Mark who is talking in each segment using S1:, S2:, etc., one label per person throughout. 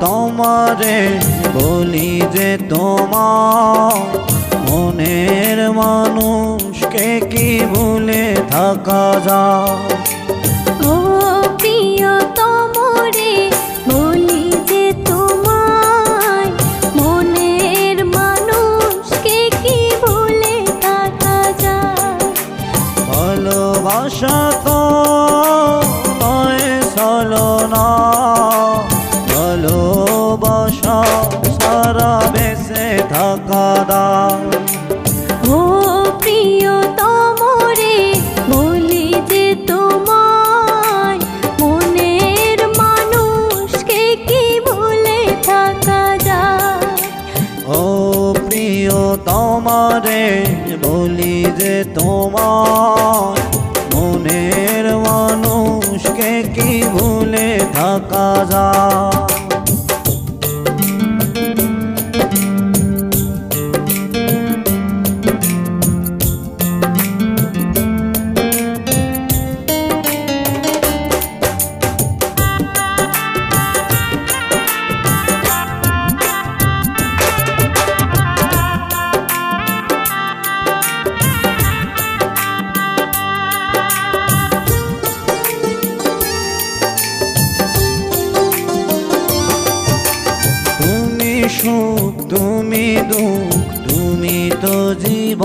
S1: তোমারে বলি যে তোমার মনের মানুষকে কি ভুলে থাকা যায়?
S2: তোমারে বলি যে তোমার মনের মানুষকে কি ভুলে থাকা যায়?
S1: সুখ তুমি দুঃখ তুমি তো জীব।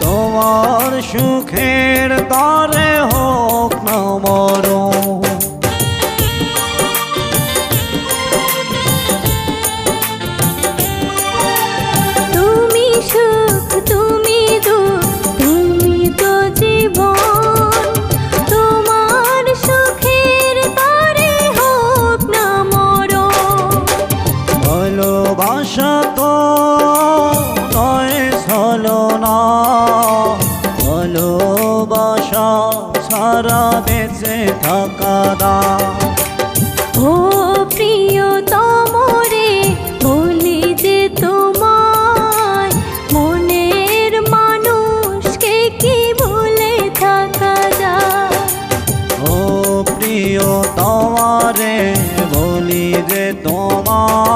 S1: তোমার সুখের তার সারা বেঁচে থাকা দা।
S2: ও প্রিয় তোমরে বলি যে তোমায় মনের মানুষকে কি
S1: বলে থাকা যা
S2: ও প্রিয় তোমারে বলি যে তোমায়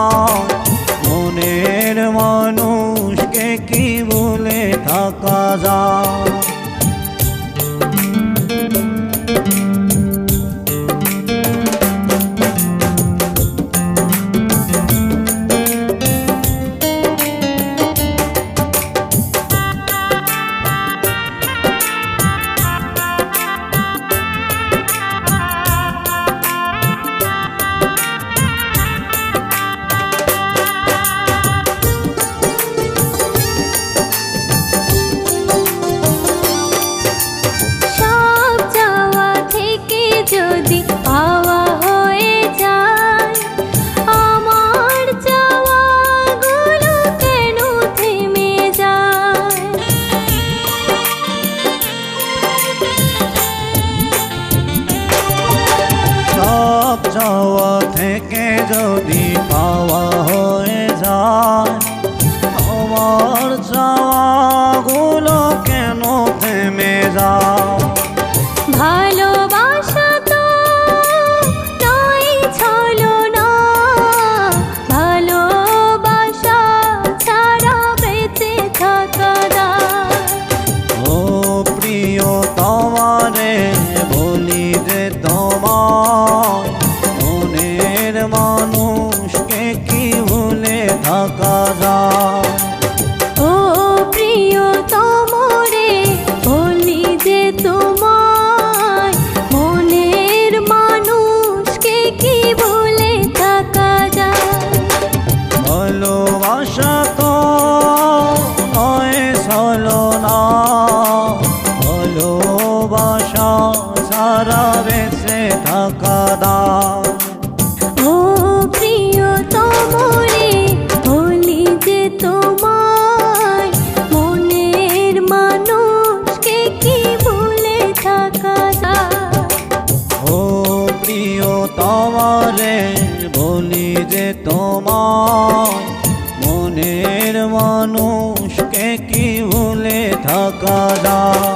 S2: তোমারে বলি যে
S1: তোমার মনের মানুষকে কি ভুলে থাকা যায়?